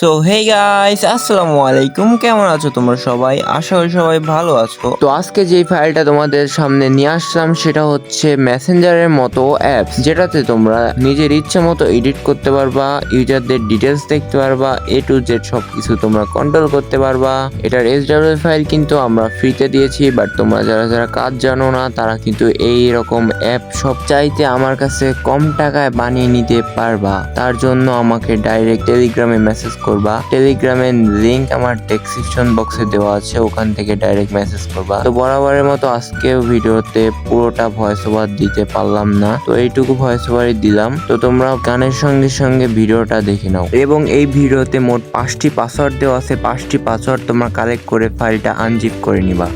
So hey guys আসসালামু আলাইকুম। কেমন আছো তোমরা সবাই? আশা করি সবাই ভালো আছো। তো আজকে যে ফাইলটা তোমাদের সামনে নিয়ে আসলাম, সেটা হচ্ছে মেসেঞ্জারের মতো অ্যাপস যেটাতে তোমরা নিজের ইচ্ছে মতো এডিট করতে পারবা ইউজারদের ডিটেলস দেখতে পারবা এ টু জেড সব কিছু তোমরা কন্ট্রোল করতে পারবা। এটার এসডাব্লিউ ফাইল কিন্তু আমরা ফ্রিতে দিয়েছি বাট তোমরা যারা যারা কাজ জানো না, তারা কিন্তু এই রকম অ্যাপ সব চাইতে আমার কাছে কম টাকায় বানিয়ে নিতে পারবা। তার জন্য আমাকে ডাইরেক্ট টেলিগ্রামে মেসেজ করবা। টেলিগ্রামের লিংক আমার ডেসক্রিপশন বক্সে দেওয়া আছে, ওখান থেকে ডাইরেক্ট মেসেজ করবা। তো বরাবরের মতো আজকেও ভিডিওতে পুরোটা ভয়েস ওভার দিতে পারলাম না। তো এইটুকু ভয়েস ওভারই দিলাম। তো তোমরা গানের সঙ্গে সঙ্গে ভিডিওটা দেখে নাও। এবং এই ভিডিওতে মোট পাঁচটি পাসওয়ার্ড দেওয়া আছে। পাঁচটি পাসওয়ার্ড তোমরা কালেক্ট করে ফাইলটা আনজিপ করে নিবা।